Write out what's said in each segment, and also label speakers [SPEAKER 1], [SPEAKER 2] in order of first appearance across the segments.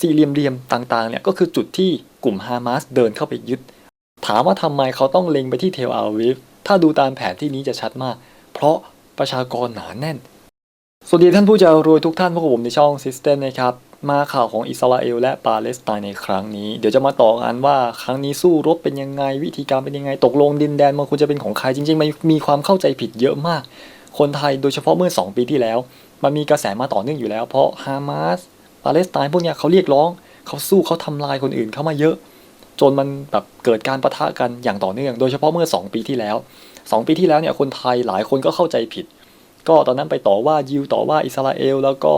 [SPEAKER 1] สี่เหลี่ยมๆต่างๆเนี่ยก็คือจุดที่กลุ่มฮามาสเดินเข้าไปยึด ถามว่าทำไมเขาต้องเล็งไปที่เทลอาวิฟถ้าดูตามแผนที่นี้จะชัดมาก เพราะประชากรหนาแน่น สวัสดีท่านผู้จะรวยทุกท่านพวกผมในช่อง System นะครับ มาข่าวของอิสราเอลและปาเลสไตน์ในครั้งนี้ เดี๋ยวจะมาต่อกันว่าครั้งนี้สู้รบเป็นยังไงวิธีการเป็นยังไง ตกลงดินแดนมันควรจะเป็นของใครจริงๆมันมีความเข้าใจผิดเยอะมาก คนไทยโดยเฉพาะเมื่อ 2 ปีที่แล้ว มันมีกระแสมาต่อเนื่องอยู่แล้ว เพราะฮามาสาเลสไตน์พวกเนี้ยเขาเรียกร้องเขาสู้เขาทำลายคนอื่นเข้ามาเยอะ จนมันแบบเกิดการประทะกันอย่างต่อเนื่อง โดยเฉพาะเมื่อ 2 ปีที่แล้ว 2 ปีที่แล้วเนี่ยคนไทยหลายคนก็เข้าใจผิด ก็ตอนนั้นไปต่อว่ายิวต่อว่าอิสราเอล แล้วก็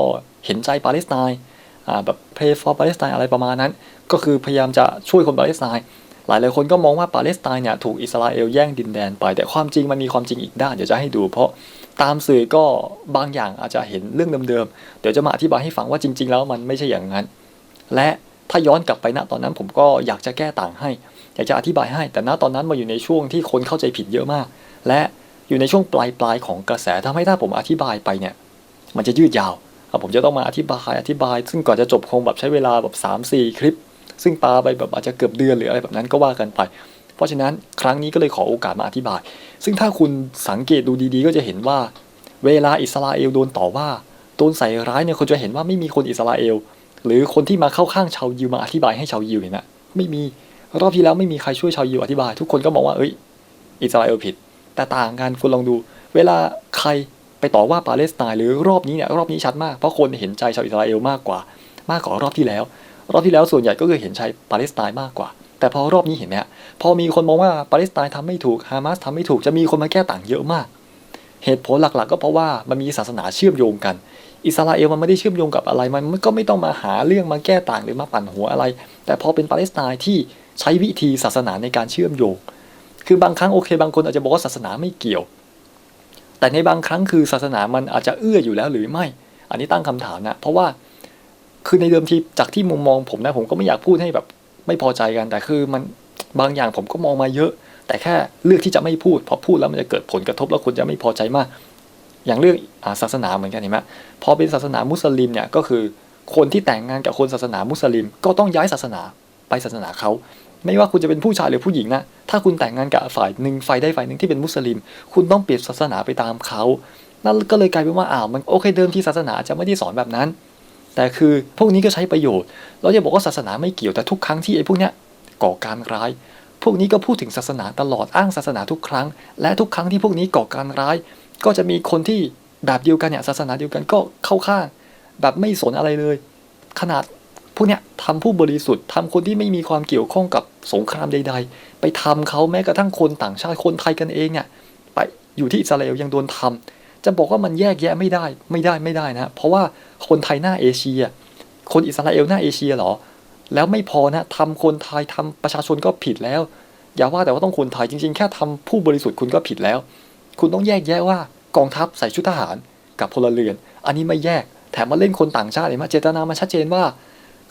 [SPEAKER 1] เห็นใจปาเลสไตน์อ่าแบบ pray for ปาเลสไตน์อะไรประมาณนั้น ก็คือพยายามจะช่วยคนปาเลสไตน์หลายหลายคนก็มองว่าปาเลสไตน์เนี่ยถูกอิสราเอลแย่งดินแดนไป แต่ความจริงมันมีความจริงอีกด้านเดี๋ยวจะให้ดู เพราะ ตามสื่อก็บางอย่างอาจจะเห็นเรื่องเดิมๆ เดี๋ยวจะมาอธิบายให้ฟังว่าจริง ๆ แล้วมันไม่ใช่อย่างนั้น และถ้าย้อนกลับไปณตอนนั้นผมก็อยากจะแก้ต่างให้ อยากจะอธิบายให้ แต่ณตอนนั้นมาอยู่ในช่วงที่คนเข้าใจผิดเยอะมาก และอยู่ในช่วงปลายปลายๆของกระแสทำให้ถ้าผมอธิบายไปเนี่ย มันจะยืดยาวผมจะต้องมาอธิบายอธิบาย ซึ่งก่อนจะจบคงแบบใช้เวลาแบบ3 4 คลิป ซึ่งปาไปแบบอาจจะเกือบเดือนหรืออะไรแบบนั้นก็ว่ากันไป เพราะฉะนั้นครั้งนี้ก็เลยขอโอกาสมาอธิบาย ซึ่งถ้าคุณสังเกตดูดีๆ ก็จะเห็นว่า เวลาอิสราเอลโดนต่อว่าโดนใส่ร้ายเนี่ยคุณจะเห็นว่าไม่มีคนอิสราเอล หรือคนที่มาเข้าข้างชาวยิวมาอธิบายให้ชาวยิวเห็นนะไม่มีรอบที่แล้วไม่มีใครช่วยชาวยิวอธิบาย ทุกคนก็มองว่าเอ้ยอิสราเอลผิด แต่ต่างกันคุณลองดู เวลาใครไปต่อว่าปาเลสไตน์หรือรอบนี้เนี่ยรอบนี้ชัดมากเพราะคนเห็นใจชาวอิสราเอลมากกว่า มากกว่ารอบที่แล้ว รอบที่แล้วส่วนใหญ่ก็คือเห็นใจปาเลสไตน์มากกว่า แต่พอรอบนี้เห็นไหมพอมีคนมองว่าปาเลสไตน์ทำไม่ถูกฮามาสทำไม่ถูกจะมีคนมาแก้ต่างเยอะมาก เหตุผลหลักๆ ก็เพราะว่ามันมีศาสนาเชื่อมโยงกัน อิสราเอลมันไม่ได้เชื่อมโยงกับอะไรมันก็ไม่ต้องมาหาเรื่องมาแก้ต่างหรือมาปั่นหัวอะไร แต่พอเป็นปาเลสไตน์ที่ใช้วิธีศาสนาในการเชื่อมโยง คือบางครั้งโอเค บางคนอาจจะบอกว่าศาสนาไม่เกี่ยว แต่ในบางครั้งคือศาสนามันอาจจะเอื้ออยู่แล้วหรือไม่ อันนี้ตั้งคำถามนะ เพราะว่าคือในเดิมทีจากที่มุมมองผมนะผมก็ไม่อยากพูดให้แบบ ไม่พอใจกันแต่คือมันบางอย่างผมก็มองมาเยอะ แต่แค่เลือกที่จะไม่พูดเพราะพูดแล้วมันจะเกิดผลกระทบแล้วคนจะไม่พอใจมาก อย่างเรื่องศาสนาเหมือนกันเห็นไหมพอเป็นศาสนามุสลิมเนี่ยก็คือคนที่แต่งงานกับคนศาสนามุสลิม ก็ต้องย้ายศาสนาไปศาสนาเขาไม่ว่าคุณจะเป็นผู้ชายหรือผู้หญิงนะถ้าคุณแต่งงานกับฝ่ายหนึ่งฝ่ายใดฝ่ายหนึ่งที่เป็นมุสลิม คุณต้องเปลี่ยนศาสนาไปตามเขานั่นก็เลยกลายเป็นว่าอ้าวมันโอเคเดิมที่ศาสนาจะไม่ได้สอนแบบนั้น แต่คือพวกนี้ก็ใช้ประโยชน์ เราจะบอกว่าศาสนาไม่เกี่ยวแต่ทุกครั้งที่ไอ้พวกเนี้ยก่อการร้าย พวกนี้ก็พูดถึงศาสนาตลอดอ้างศาสนาทุกครั้ง และทุกครั้งที่พวกนี้ก่อการร้าย ก็จะมีคนที่แบบเดียวกันเนี่ยศาสนาเดียวกันก็เข้าข้าง แบบไม่สนอะไรเลย ขนาดพวกเนี้ยทำผู้บริสุทธิ์ทำคนที่ไม่มีความเกี่ยวข้องกับสงครามใด ๆ ไปทำเขาแม้กระทั่งคนต่างชาติคนไทยกันเองเนี่ยไปอยู่ที่อิสราเอลยังโดนทำ จะบอกว่ามันแยกแยะไม่ได้ไม่ได้ไม่ได้นะเพราะว่าคนไทยหน้าเอเชีย คนอิสราเอลหน้าเอเชียหรอ แล้วไม่พอนะทำคนไทยทำประชาชนก็ผิดแล้ว อย่าว่าแต่ว่าต้องคนไทยจริง ๆ แค่ทำผู้บริสุทธิ์คุณก็ผิดแล้ว คุณต้องแยกแยะว่ากองทัพใส่ชุดทหารกับพลเรือน อันนี้ไม่แยกแถมมาเล่นคนต่างชาติเห็นไหมเจตนามันชัดเจนว่า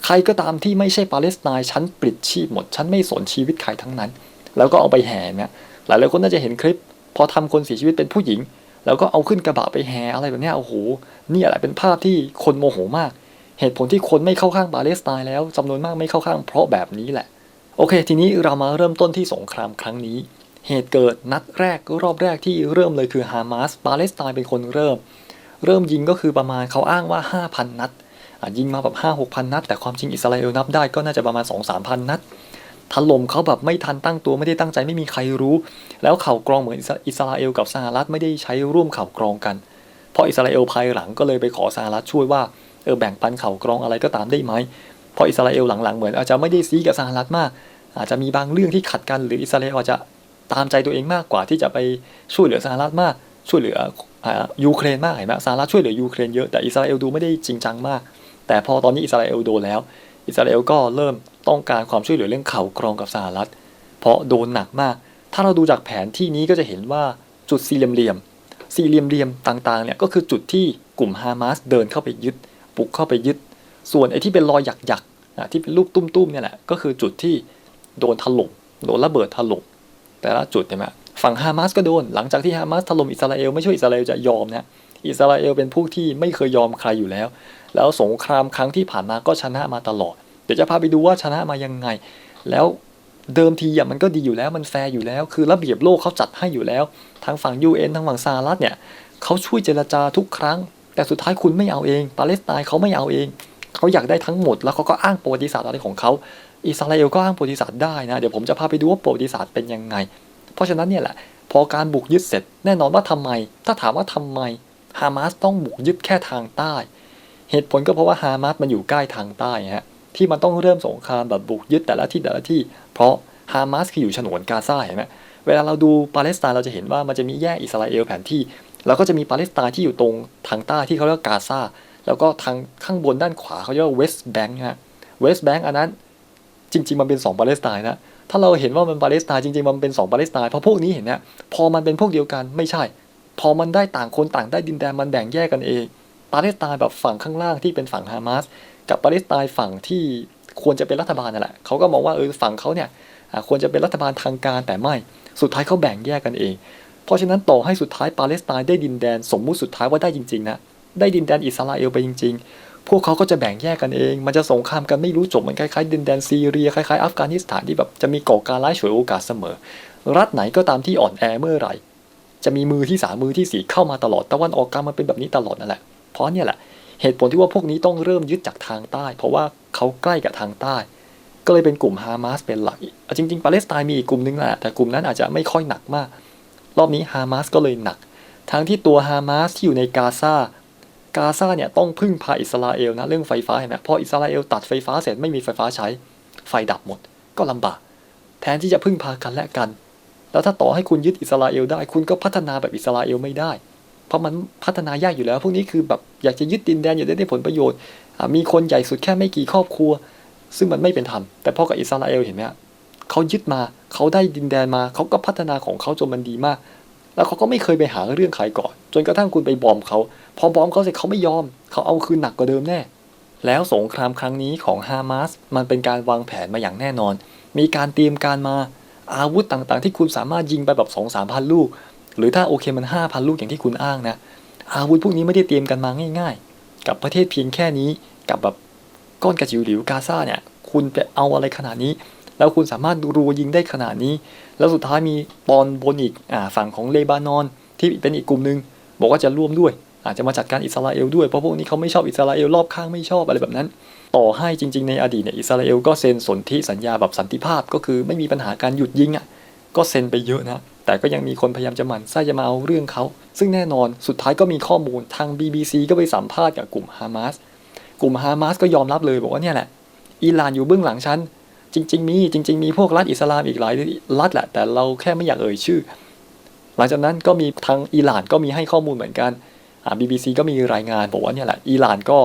[SPEAKER 1] ใครก็ตามที่ไม่ใช่ปาเลสไตน์ฉันปลิดชีพหมดฉันไม่สนชีวิตใครทั้งนั้น แล้วก็เอาไปแห่เนี่ยหลายหลายคนน่าจะเห็นคลิป พอทำคนเสียชีวิตเป็นผู้หญิง แล้วก็เอาขึ้นกระบะไปแห่อะไรแบบนี้โอ้โหนี่แหละเป็นภาพที่คนโมโหมาก เหตุผลที่คนไม่เข้าข้างปาเลสไตน์แล้วจำนวนมากไม่เข้าข้างเพราะแบบนี้แหละ โอเค ทีนี้เรามาเริ่มต้นที่สงครามครั้งนี้ เหตุเกิดนัดแรกรอบแรกที่เริ่มเลยคือฮามาสปาเลสไตน์เป็นคนเริ่ม เริ่มยิงก็คือประมาณเขาอ้างว่า 5,000 นัดยิงมาแบบ5 6 0 0 นัด แต่ความจริงอิสราเอลนับได้ก็น่าจะประมาณ 2 3 0 0นัด ถล่มเขาแบบไม่ทันตั้งตัวไม่ได้ตั้งใจไม่มีใครรู้ แล้วข่าวกรองเหมือนอิสราเอลกับสหรัฐไม่ได้ใช้ร่วมข่าวกรองกัน เพราะอิสราเอลภายหลังก็เลยไปขอสหรัฐช่วยว่าเออแบ่งปันข่าวกรองอะไรก็ตามได้ไหมเพราะอิสราเอลหลังๆเหมือนอาจจะไม่ได้ซีกับสหรัฐมาก อาจจะมีบางเรื่องที่ขัดกันหรืออิสราเอลอาจจะตามใจตัวเองมากกว่าที่จะไปช่วยเหลือสหรัฐมาก ช่วยเหลืออ่ายูเครนมากเห็นไหมสหรัฐช่วยเหลือยูเครนเยอะแต่อิสราเอลดูไม่ได้จริงจังมาก แต่พอตอนนี้อิสราเอลโดนแล้ว อิสราเอลก็เริ่มต้องการความช่วยเหลือเรื่องเข่ากรองกับสหรัฐ เพราะโดนหนักมาก ถ้าเราดูจากแผนที่นี้ก็จะเห็นว่าจุดสี่เหลี่ยมสี่เหลี่ยมๆต่างๆเนี่ยก็คือจุดที่กลุ่มฮามาสเดินเข้าไปยึดบุกเข้าไปยึด ส่วนไอ้ที่เป็นรอยหยักๆอะที่เป็นลูกตุ้มๆเนี่ยแหละก็คือจุดที่โดนถล่มโดนระเบิดถล่มแต่ละจุดเห็นไหมฝั่งฮามาสก็โดน หลังจากที่ฮามาสถล่มอิสราเอลไม่ช่ว่าอิสราเอลจะยอมนะอิสราเอลเป็นผู้ที่ไม่เคยยอมใครอยู่แล้ว แล้วสงครามครั้งที่ผ่านมาก็ชนะมาตลอด เดี๋ยวจะพาไปดูว่าชนะมายังไง แล้วเดิมทีอะมันก็ดีอยู่แล้วมันแฟร์อยู่แล้ว คือระเบียบโลกเขาจัดให้อยู่แล้ว ทางฝั่ง UN ทางฝั่งสหรัฐเนี่ยเขาช่วยเจรจาทุกครั้ง แต่สุดท้ายคุณไม่เอาเองปาเลสไตน์เขาไม่เอาเองเขาอยากได้ทั้งหมด แล้วเขาก็อ้างประวัติศาสตร์อะไรของเขาอิสราเอลก็อ้างประวัติศาสตร์ได้นะเดี๋ยวผมจะพาไปดูว่าประวัติศาสตร์เป็นยังไง เพราะฉะนั้นเนี่ยแหละพอการบุกยึดเสร็จแน่นอนว่าทำไม ถ้าถามว่าทำไมฮามาสต้องบุกยึดแค่ทางใต้ เหตุผลก็เพราะว่าฮามาสมันอยู่ใกล้ทางใต้ฮะที่มันต้องเริ่มสงครามแบบบุกยึดแต่ละที่แต่ละที่ เพราะฮามาสคืออยู่ฉนวนกาซาเห็นไหมเวลาเราดูปาเลสไตน์เราจะเห็นว่ามันจะมีแยกอิสราเอลแผนที่ แล้วก็จะมีปาเลสไตน์ที่อยู่ตรงทางใต้ที่เขาเรียกว่ากาซาแล้วก็ทางข้างบนด้านขวาเขาเรียกว่าเวสต์แบงค์ฮะเวสต์แบงค์อันนั้นจริง ๆ มันเป็น2ปาเลสไตน์นะถ้าเราเห็นว่ามันปาเลสไตน์จริงๆ มันเป็น2ปาเลสไตน์เพราะพวกนี้เห็นนี่ยพอมันเป็นพวกเดียวกันไม่ใช่ พอมันได้ต่างคนต่างได้ดินแดนมันแบ่งแยกกันเอง ปาเลสไตน์แบบฝั่งข้างล่างที่เป็นฝั่งฮามาสกับปาเลสไตน์ฝั่งที่ควรจะเป็นรัฐบาลนั่นแหละเขาก็มองว่าเออฝั่งเขาเนี่ยควรจะเป็นรัฐบาลทางการแต่ไม่ สุดท้ายเขาแบ่งแยกกันเอง เพราะฉะนั้นต่อให้สุดท้ายปาเลสไตน์ได้ดินแดนสมมุติสุดท้ายว่าได้จริงๆนะได้ดินแดนอิสราเอลไปจริง ๆ พวกเขาก็จะแบ่งแยกกันเอง มันจะสงครามกันไม่รู้จบเหมันคล้ายๆดินแดนซีเรียคล้ายๆอัฟกานิสถานที่แบบจะมีก่อการร้ายฉวยโอกาสเสมอ รัฐไหนก็ตามที่อ่อนแอเมื่อไหร่ จะมีมือที่สามมือที่สี่เข้ามาตลอดตะวันออกกลางมันเป็นแบบนี้ตลอดนั่นแหละเราะเนี่ยแหละเหตุผลที่ว่าพวกนี้ต้องเริ่มยึดจากทางใต้ เพราะว่าเขาใกล้กับทางใต้ ก็เลยเป็นกลุ่มฮามาสเป็นหลักอะจริงๆปาเลสไตน์มีอีกกลุ่มนึงแหละแต่กลุ่มนั้นอาจจะไม่ค่อยหนักมาก รอบนี้ฮามาสก็เลยหนัก ทั้งที่ตัวฮามาสที่อยู่ในกาซากาซาเนี่ยต้องพึ่งพาอิสราเอลนะเรื่องไฟฟ้าเห็นไหมพออิสราเอลตัดไฟฟ้าเสร็จไม่มีไฟฟ้าใช้ ไฟดับหมด ก็ลำบาก แทนที่จะพึ่งพากันและกัน แล้วถ้าต่อให้คุณยึดอิสราเอลได้ คุณก็พัฒนาแบบอิสราเอลไม่ได้ เพราะมันพัฒนายากอยู่แล้ว พวกนี้คือแบบอยากจะยึดดินแดนอยากได้ผลประโยชน์ มีคนใหญ่สุดแค่ไม่กี่ครอบครัว ซึ่งมันไม่เป็นธรรม แต่พอกับอิสราเอลเห็นไหมเขายึดมาเขาได้ดินแดนมา เขาก็พัฒนาของเขาจนมันดีมาก แล้วเขาก็ไม่เคยไปหาเรื่องใครก่อน จนกระทั่งคุณไปบอมเขา พอบอมเขาเสร็จเขาไม่ยอม เขาเอาคืนหนักกว่าเดิมแน่ แล้วสงครามครั้งนี้ของฮามาสมันเป็นการวางแผนมาอย่างแน่นอน มีการเตรียมการมาอาวุธต่างๆ ที่คุณสามารถยิงไปแบบสองสามพันลูก หรือถ้าโอเคมันห้าพันลูกอย่างที่คุณอ้างนะ อาวุธพวกนี้ไม่ได้เตรียมกันมาง่าย ๆ กับประเทศเพียงแค่นี้กับแบบก้อนกระจิ๋วหลิวกาซาเนี่ยคุณไปเอาอะไรขนาดนี้ แล้วคุณสามารถรัวยิงได้ขนาดนี้ แล้วสุดท้ายมีตอนบนอีกอฝั่งของเลบานอนที่เป็นอีกกลุ่มหนึ่งบอกว่าจะร่วมด้วย อาจจะมาจัดการอิสราเอลด้วยเพราะพวกนี้เขาไม่ชอบอิสราเอลรอบข้างไม่ชอบอะไรแบบนั้น ต่อให้จริง ๆ ในอดีตเนี่ยอิสราเอลก็เซ็นสนธิสัญญาแบบสันติภาพก็คือไม่มีปัญหาการหยุดยิงอะ ก็เซ็นไปเยอะนะ แต่ก็ยังมีคนพยายามจะหมั่นไส้จะมาเอาเรื่องเขา ซึ่งแน่นอนสุดท้ายก็มีข้อมูลทาง BBC ก็ไปสัมภาษณ์กับกลุ่มฮามาสกลุ่มฮามาสก็ยอมรับเลยบอกว่าเนี่ยแหละอิหร่านอยู่เบื้องหลังฉันจริง ๆ มีจริง ๆ มีพวกรัฐอิสลามอีกหลายรัฐแหละ แต่เราแค่ไม่อยากเอ่ยชื่อ หลังจากนั้นก็มีทางอิหร่านก็มีให้ข้อมูลเหมือนกันอ่า BBC ก็มีรายงานบอกว่าเนี่ยแหละอิหร่านก็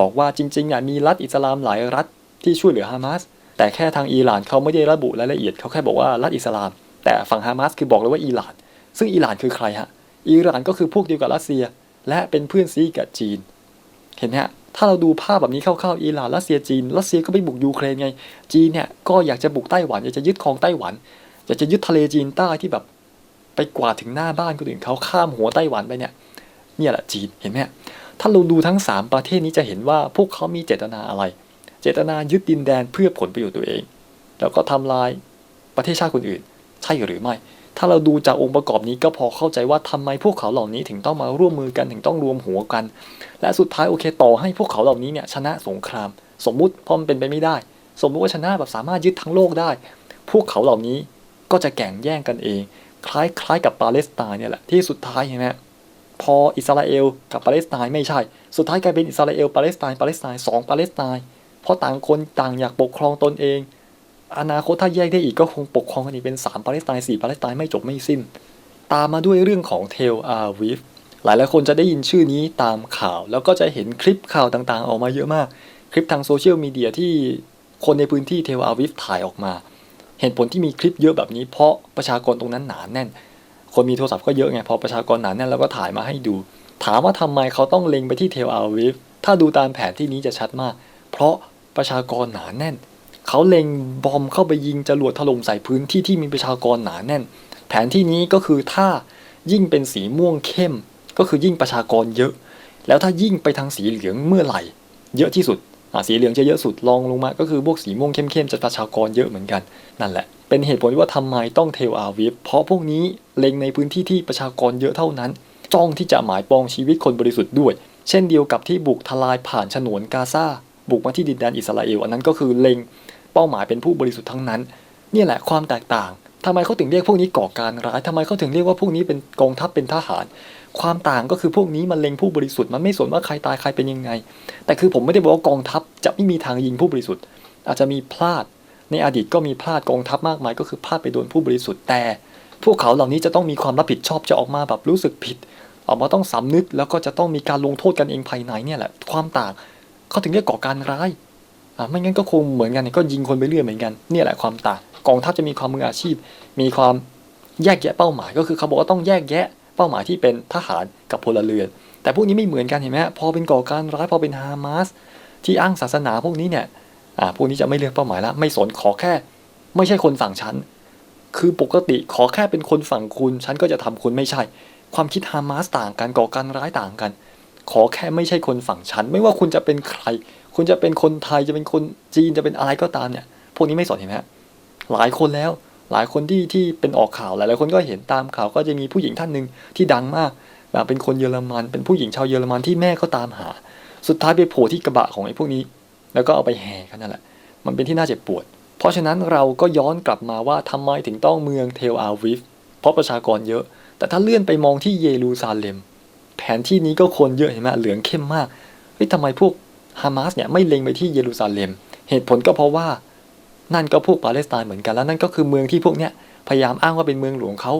[SPEAKER 1] บอกว่าจริงๆอะมีรัฐอิสลามหลายรัฐที่ช่วยเหลือฮามาส แต่แค่ทางอิหร่านเขาไม่ได้ระบุรายละเอียดเขาแค่บอกว่ารัฐอิสลาม แต่ฝั่งฮามาสคือบอกเลยว่าอิหร่าน ซึ่งอิหร่านคือใครฮะอิหร่านก็คือพวกเดียวกับรัสเซีย และเป็นเพื่อนซีกับจีน เห็นไหมฮะถ้าเราดูภาพแบบนี้คร่าวๆอิหร่านรัสเซียจีนรัสเซียก็ไปบุกยูเครนไง จีนเนี่ยก็อยากจะบุกไต้หวันอยากจะยึดครองไต้หวันอยากจะยึดทะเลจีนใต้ที่แบบไปกวาดถึงหน้าบ้านคนอื่นเขาข้ามหัวไต้หวันไปเนี่ยเนี่ยแหละจีนเห็นไหมฮะถ้าเราดูทั้ง 3 ประเทศนี้จะเห็นว่าพวกเขามีเจตนาอะไร เจตนายึดดินแดนเพื่อผลประโยชน์ตัวเอง แล้วก็ทำลายประเทศชาติคนอื่น ใช่หรือไม่ ถ้าเราดูจากองค์ประกอบนี้ก็พอเข้าใจว่าทำไมพวกเขาเหล่านี้ถึงต้องมาร่วมมือกันถึงต้องรวมหัวกัน และสุดท้ายโอเคต่อให้พวกเขาเหล่านี้เนี่ยชนะสงคราม สมมุติพราะมันเป็นไปไม่ได้ สมมุติว่าชนะแบบสามารถยึดทั้งโลกได้ พวกเขาเหล่านี้ก็จะแข่งแย่งกันเอง คล้ายคล้ายกับปาเลสไตน์เนี่ยแหละที่สุดท้ายเห็นไหมพออิสราเอลกับปาเลสไตน์ไม่ใช่ สุดท้ายกลายเป็นอิสราเอลปาเลสไตน์ปาเลสไตน์สองปาเลสไตน์ ราะต่างคนต่างอยากปกครองตนเอง อนาคตถ้าแยกได้อีกก็คงปกครองกันอีกเป็น 3 ปาเลสไตน์4ปาเลสไตน์ไม่จบไม่สิ้น ตามมาด้วยเรื่องของเทลอาวิฟหลายหลายคนจะได้ยินชื่อนี้ตามข่าว แล้วก็จะเห็นคลิปข่าวต่างๆ ออกมาเยอะมาก คลิปทางโซเชียลมีเดียที่คนในพื้นที่เทลอาวิฟถ่ายออกมา เหตุผลที่มีคลิปเยอะแบบนี้ เพราะประชากรตรงนั้นหนาแน่น คนมีโทรศัพท์ก็เยอะไงพอประชากรหนาแน่นแล้วก็ถ่ายมาให้ดู ถามว่าทำไมเขาต้องเล็งไปที่เทลอาวิฟถ้าดูตามแผนที่นี้จะชัดมาก เพราะ ประชากรหนาแน่น เขาเล็งบอมเข้าไปยิงจรวดถล่มใส่พื้นที่ที่มีประชากรหนาแน่น แผนที่นี้ก็คือถ้ายิ่งเป็นสีม่วงเข้ม ก็คือยิ่งประชากรเยอะ แล้วถ้ายิ่งไปทางสีเหลืองเมื่อไหร่ เยอะที่สุดสีเหลืองจะเยอะสุดลองลงมา ก็คือพวกสีม่วงเข้มๆจะประชากรเยอะเหมือนกันนั่นแหละ เป็นเหตุผลว่าทำไมต้องเทลอาวิฟเพราะพวกนี้เล็งในพื้นที่ที่ประชากรเยอะเท่านั้น จ้องที่จะหมายปองชีวิตคนบริสุทธิ์ด้วย เช่นเดียวกับที่บุกทลายผ่านฉนวนกาซา บุกมาที่ดินแดนอิสราเอลอันนั้นก็คือเล็งเป้าหมายเป็นผู้บริสุทธิ์ทั้งนั้นนี่แหละความแตกต่างทำไมเขาถึงเรียกพวกนี้ก่อการร้ายทำไมเขาถึงเรียกว่าพวกนี้เป็นกองทัพเป็นทหาร ความต่างก็คือพวกนี้มันเล็งผู้บริสุทธิ์มันไม่สนว่าใครตายใครเป็นยังไง แต่คือผมไม่ได้บอกว่ากองทัพจะไม่มีทางยิงผู้บริสุทธิ์ อาจจะมีพลาด ในอดีตก็มีพลาดกองทัพมากมาย ก็คือพลาดไปโดนผู้บริสุทธิ์แต่ พวกเขาเหล่านี้จะต้องมีความรับผิดชอบจะออกมาแบบรู้สึกผิด ออกมาต้องสำนึกแล้วก็จะต้องมีการลงโทษกันเองภายในเนี่ยแหละความต่าง เขาถึงเรียกก่อการร้ายอ่าไม่งั้นก็คงเหมือนกันเนี่ยก็ยิงคนไปเรื่อยเหมือนกันเนี่ยแหละความต่างกองทัพจะมีความมืออาชีพ มีความแยกแยะเป้าหมายก็คือเขาบอกว่าต้องแยกแยะเป้าหมายที่เป็นทหารกับพลเรือน แต่พวกนี้ไม่เหมือนกันเห็นไหมฮะพอเป็นก่อการร้ายพอเป็นฮามาสที่อ้างศาสนาพวกนี้เนี่ยอ่าพวกนี้จะไม่เลือกเป้าหมายแล้วไม่สนขอแค่ ไม่ใช่คนฝั่งฉันคือปกติขอแค่เป็นคนฝั่งคุณฉันก็จะทำคุณไม่ใช่ ความคิดฮามาสต่างกันก่อการร้ายต่างกัน ขอแค่ไม่ใช่คนฝั่งฉัน ไม่ว่าคุณจะเป็นใคร คุณจะเป็นคนไทยจะเป็นคนจีนจะเป็นอะไรก็ตามเนี่ย พวกนี้ไม่สนเห็นไหมฮะหลายคนแล้วหลายคนที่ที่เป็นออกข่าวหลายหลายคนก็เห็นตามข่าวก็จะมีผู้หญิงท่านหนึ่งที่ดังมากแบบเป็นคนเยอรมัน เป็นผู้หญิงชาวเยอรมันที่แม่ก็ตามหา สุดท้ายไปโผล่ที่กระบะของไอ้พวกนี้ แล้วก็เอาไปแห่กันนั่นแหละ มันเป็นที่น่าเจ็บปวด เพราะฉะนั้นเราก็ย้อนกลับมาว่าทำไมถึงต้องเมืองเทลอาวิฟเพราะประชากรเยอะ แต่ถ้าเลื่อนไปมองที่เยรูซาเล็ม แผนที่นี้ก็คนเยอะเห็นไหมเหลืองเข้มมากเฮ้ยทำไมพวกฮามาสเนี่ยไม่เล็งไปที่เยรูซาเล็ม เหตุผลก็เพราะว่านั่นก็พวกปาเลสไตน์เหมือนกันแล้วนั่นก็คือเมืองที่พวกเนี้ยพยายามอ้างว่าเป็นเมืองหลวงเขา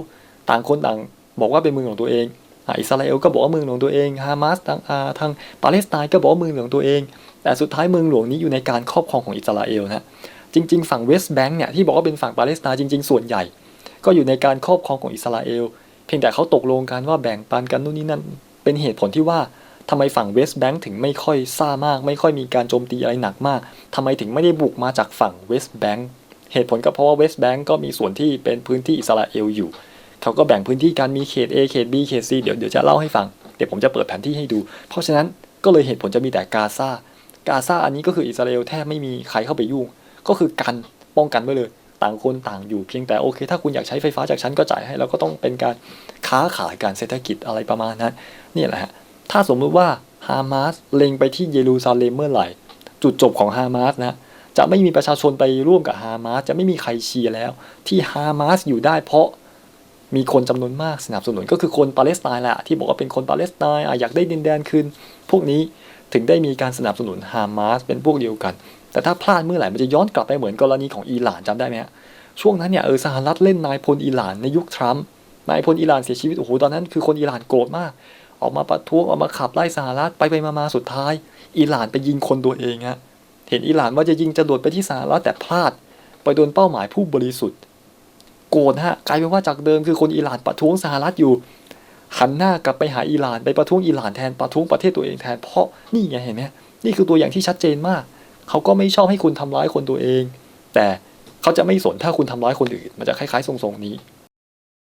[SPEAKER 1] ต่างคนต่างบอกว่าเป็นเมืองของตัวเองอิสราเอลก็บอกว่าเมืองหลวงตัวเองฮามาสทางอาทางปาเลสไตน์ก็บอกว่าเมืองหลวงตัวเอง แต่สุดท้ายเมืองหลวงนี้อยู่ในการครอบครองของอิสราเอลนะจริง ๆ ฝั่งเวสต์แบงค์เนี่ยที่บอกว่าเป็นฝั่งปาเลสไตน์จริง ๆ ส่วนใหญ่ ก็อยู่ในการครอบครองของอิสราเอลเพียงแต่เขาตกลงกันว่าแบ่งปันกันนู่นนี่นั่น เป็นเหตุผลที่ว่าทำไมฝั่งเวสต์แบงค์ถึงไม่ค่อยซ่ามาก ไม่ค่อยมีการโจมตีอะไรหนักมากทำไมถึงไม่ได้บุกมาจากฝั่งเวสต์แบงค์เหตุผลก็เพราะว่าเวสต์แบงค์ก็มีส่วนที่เป็นพื้นที่อิสราเอลอยู่ เขาก็แบ่งพื้นที่การมีเขต A เขต B เขต C เดี๋ยวเดี๋ยวจะเล่าให้ฟัง เดี๋ยวผมจะเปิดแผนที่ให้ดู เพราะฉะนั้นก็เลยเหตุผลจะมีแต่กาซากาซาอันนี้ก็คืออิสราเอลแทบไม่มีใครเข้าไปยุ่ง ก็คือกันป้องกันไว้เลย ต่างคนต่างอยู่เพียงแต่โอเค ถ้าคุณอยากใช้ไฟฟ้าจากฉันก็จ่ายให้แล้วก็ต้องเป็นการค้าขายการเศรษฐกิจอะไรประมาณนั้นนี่แหละฮะถ้าสมมติว่าฮามาสเล็งไปที่เยรูซาเล็มเมื่อไหร่ จุดจบของฮามาสนะจะไม่มีประชาชนไปร่วมกับฮามาสจะไม่มีใครเชียร์แล้ว ที่ฮามาสอยู่ได้เพราะมีคนจำนวนมากสนับสนุนก็คือคนปาเลสไตน์แหละที่บอกว่าเป็นคนปาเลสไตน์อยากได้ดินแดนคืนพวกนี้ถึงได้มีการสนับสนุนฮามาสเป็นพวกเดียวกัน แต่ถ้าพลาดเมื่อไหร่มันจะย้อนกลับไปเหมือนกรณีของอิหร่านจำได้ไหมฮะช่วงนั้นเนี่ยเออสหรัฐเล่นนายพลอิหร่านในยุคทรัมป์นายพลอิหร่านเสียชีวิตโอ้โหตอนนั้นคือคนอิหร่านโกรธมาก ออกมาประท้วงออกมาขับไล่สหรัฐไปไปมาสุดท้าย อิหร่านไปยิงคนตัวเองฮะเห็นอิหร่านว่าจะยิงจรวดไปที่สหรัฐแต่พลาด ไปโดนเป้าหมายผู้บริสุทธิ์ โกรธฮะกลายเป็นว่าจากเดิมคือคนอิหร่านประท้วงสหรัฐอยู่หันหน้ากลับไปหาอิหร่านไปประท้วงอิหร่านแทนประท้วงประเทศตัวเองแทนเพราะนี่ไงเห็นไหมนี่คือตัวอย่างที่ชัดเจนมาก เขาก็ไม่ชอบให้คุณทำร้ายคนตัวเอง แต่เขาจะไม่สนถ้าคุณทำร้ายคนอื่น มันจะคล้ายๆทรงๆนี้